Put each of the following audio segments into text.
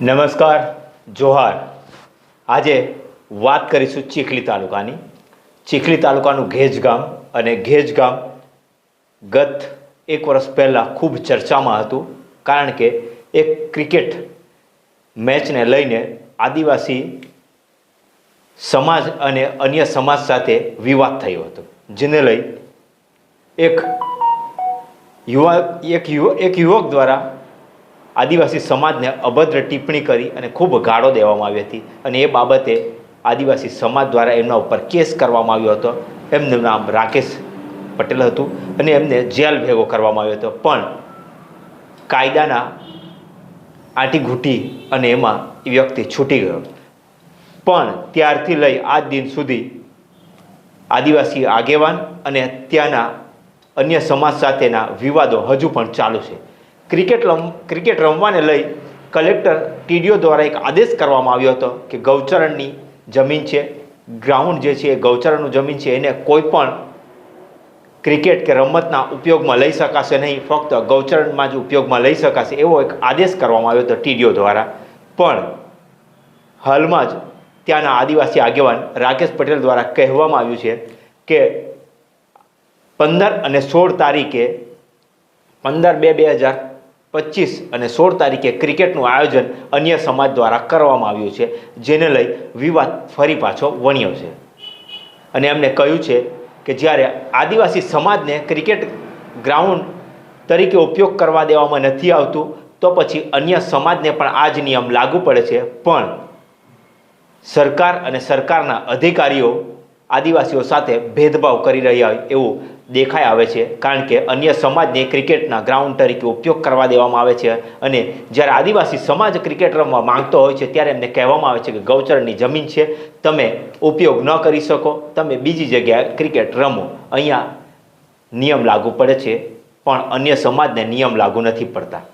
નમસ્કાર, જોહાર. આજે વાત કરીશું ચીખલી તાલુકાની. ચીખલી તાલુકાનું ઘેજ ગામ અને ઘેજ ગામ ગત એક વર્ષ પહેલાં ખૂબ ચર્ચામાં હતું, કારણ કે એક ક્રિકેટ મેચને લઈને આદિવાસી સમાજ અને અન્ય સમાજ સાથે વિવાદ થયો હતો, જેને લઈ એક યુવા, એક યુવ, એક યુવક દ્વારા આદિવાસી સમાજને અભદ્ર ટિપ્પણી કરી અને ખૂબ ગાળો દેવામાં આવી હતી. અને એ બાબતે આદિવાસી સમાજ દ્વારા એમના ઉપર કેસ કરવામાં આવ્યો હતો. એમનું નામ રાકેશ પટેલ હતું અને એમને જેલ ભેગો કરવામાં આવ્યો હતો. પણ કાયદાના આંટી ઘૂંટી અને એમાં એ વ્યક્તિ છૂટી ગયો. પણ ત્યારથી લઈ આજ દિન સુધી આદિવાસી આગેવાન અને ત્યાંના અન્ય સમાજ સાથેના વિવાદો હજુ પણ ચાલુ છે. ક્રિકેટ રમ ક્રિકેટ રમવાને લઈ કલેક્ટર ટીડીઓ દ્વારા એક આદેશ કરવામાં આવ્યો હતો કે ગૌચરણની જમીન છે, ગ્રાઉન્ડ જે છે એ ગૌચરણનું જમીન છે, એને કોઈ પણ ક્રિકેટ કે રમતના ઉપયોગમાં લઈ શકાશે નહીં, ફક્ત ગૌચરણમાં જ ઉપયોગમાં લઈ શકાશે એવો એક આદેશ કરવામાં આવ્યો હતો ટીડીઓ દ્વારા. પણ હાલમાં જ ત્યાંના આદિવાસી આગેવાન રાકેશ પટેલ દ્વારા કહેવામાં આવ્યું છે કે પંદર અને સોળ તારીખે પંદર બે બે હજાર પચીસ અને સોળ તારીખે ક્રિકેટનું આયોજન અન્ય સમાજ દ્વારા કરવામાં આવ્યું છે, જેને લઈ વિવાદ ફરી પાછો વણ્યો છે. અને એમણે કહ્યું છે કે જ્યારે આદિવાસી સમાજને ક્રિકેટ ગ્રાઉન્ડ તરીકે ઉપયોગ કરવા દેવામાં નથી આવતું, તો પછી અન્ય સમાજને પણ આ જ નિયમ લાગુ પડે છે. પણ સરકાર અને સરકારના અધિકારીઓ આદિવાસીઓ સાથે ભેદભાવ કરી રહ્યા હોય એવું દેખાઈ આવે છે. કારણ કે અન્ય સમાજને ક્રિકેટના ગ્રાઉન્ડ તરીકે ઉપયોગ કરવા દેવામાં આવે છે અને જ્યારે આદિવાસી સમાજ ક્રિકેટ રમવા માંગતો હોય છે ત્યારે એમને કહેવામાં આવે છે કે ગૌચરની જમીન છે, તમે ઉપયોગ ન કરી શકો, તમે બીજી જગ્યાએ ક્રિકેટ રમો. અહીંયા નિયમ લાગુ પડે છે, પણ અન્ય સમાજને નિયમ લાગુ નથી પડતા.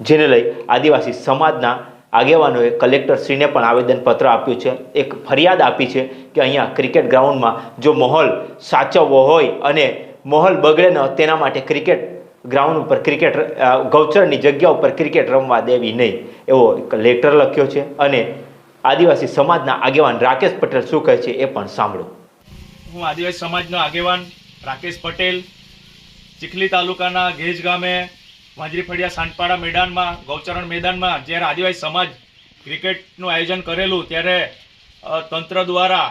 જેને લઈ આદિવાસી સમાજના આગેવાનોએ કલેક્ટરશ્રીને પણ આવેદનપત્ર આપ્યું છે. એક ફરિયાદ આપી છે કે અહીંયા ક્રિકેટ ગ્રાઉન્ડમાં જો માહોલ સાચવવો હોય અને માહોલ બગડે ન, તેના માટે ક્રિકેટ ગ્રાઉન્ડ ઉપર ક્રિકેટ ગૌચરની જગ્યા ઉપર ક્રિકેટ રમવા દેવી નહીં, એવો એક લેટર લખ્યો છે. અને આદિવાસી સમાજના આગેવાન રાકેશ પટેલ શું કહે છે એ પણ સાંભળો. હું આદિવાસી સમાજનો આગેવાન રાકેશ પટેલ, ચીખલી તાલુકાના ઘેજ ગામે વાંજરી ફળિયા સાંટપાડા મેદાનમાં, ગૌચરણ મેદાનમાં જ્યારે આદિવાસી સમાજ ક્રિકેટનું આયોજન કરેલું ત્યારે તંત્ર દ્વારા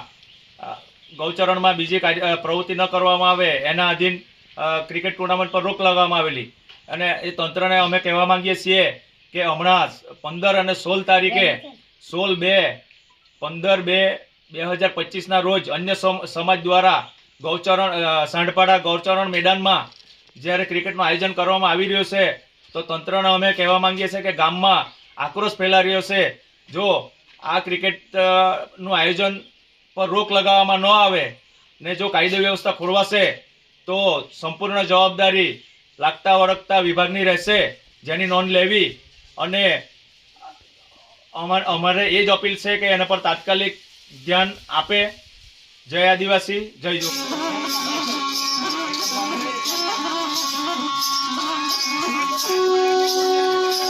ગૌચરણમાં બીજી કાર્ય પ્રવૃત્તિ ન કરવામાં આવે એના અધીન ક્રિકેટ ટુર્નામેન્ટ પર રોક લગાવવામાં આવેલી. અને એ તંત્રને અમે કહેવા માંગીએ છીએ કે હમણાં પંદર અને સોળ તારીખે સોળ બે પંદર બે બે હજાર પચીસના રોજ અન્ય સમ- સમાજ દ્વારા ગૌચરણ સાંઢપાડા ગૌચરણ મેદાનમાં જ્યારે ક્રિકેટનું આયોજન કરવામાં આવી રહ્યું છે તો તંત્રને અમે કહેવા માંગીએ છીએ કે ગામમાં આક્રોશ ફેલાઈ રહ્યો છે. જો આ ક્રિકેટનું આયોજન પર રોક લગાવવામાં ન આવે ને જો કાયદો વ્યવસ્થા ખોરવાશે, તો સંપૂર્ણ જવાબદારી લાગતા વળગતા વિભાગની રહેશે, જેની નોંધ લેવી અને અમાર એ જ અપીલ છે કે એના પર તાત્કાલિક ધ્યાન આપે જય આદિવાસી, જય જો Thank you.